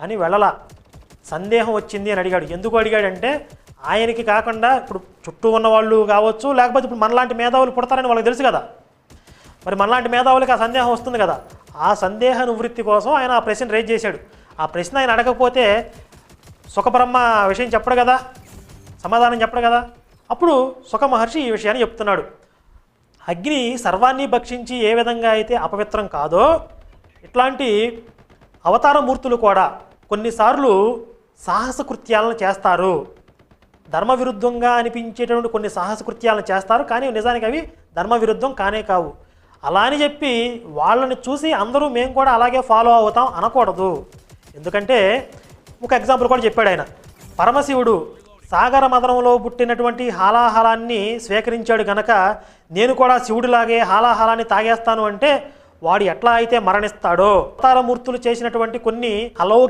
కానీ వెళ్ళలా. సందేహం వచ్చింది అని అడిగాడు. ఎందుకు అడిగాడంటే ఆయనకి కాకుండా ఇప్పుడు చుట్టూ ఉన్న వాళ్ళు కావచ్చు లేకపోతే ఇప్పుడు మనలాంటి మేధావులు పుడతారని వాళ్ళకి తెలుసు కదా. మరి మనలాంటి మేధావులకి ఆ సందేహం వస్తుంది కదా. ఆ సందేహ నివృత్తి కోసం ఆయన ఆ ప్రశ్న రేజ్ చేశాడు. ఆ ప్రశ్న ఆయన అడగకపోతే సుఖబ్రహ్మ విషయం చెప్పడు కదా సమాధానం చెప్పడు కదా. అప్పుడు సుఖ మహర్షి ఈ విషయాన్ని చెప్తున్నాడు. అగ్ని సర్వాన్ని భక్షించి ఏ విధంగా అయితే అపవిత్రం కాదో ఇట్లాంటి అవతారమూర్తులు కూడా కొన్నిసార్లు సాహస కృత్యాలను చేస్తారు. ధర్మ విరుద్ధంగా అనిపించేటువంటి కొన్ని సాహస కృత్యాలను చేస్తారు. కానీ నిజానికి అవి ధర్మ విరుద్ధం కానే కావు. అలా అని చెప్పి వాళ్ళని చూసి అందరూ మేము కూడా అలాగే ఫాలో అవుతాం అనకూడదు. ఎందుకంటే ఒక ఎగ్జాంపుల్ కూడా చెప్పాడు ఆయన. పరమశివుడు సాగర మదనంలో పుట్టినటువంటి హాలాహలాన్ని స్వీకరించాడు గనక నేను కూడా శివుడిలాగే హాలాహలాన్ని తాగేస్తాను అంటే వాడు ఎట్లా అయితే మరణిస్తాడో అవతారమూర్తులు చేసినటువంటి కొన్ని అలౌకిక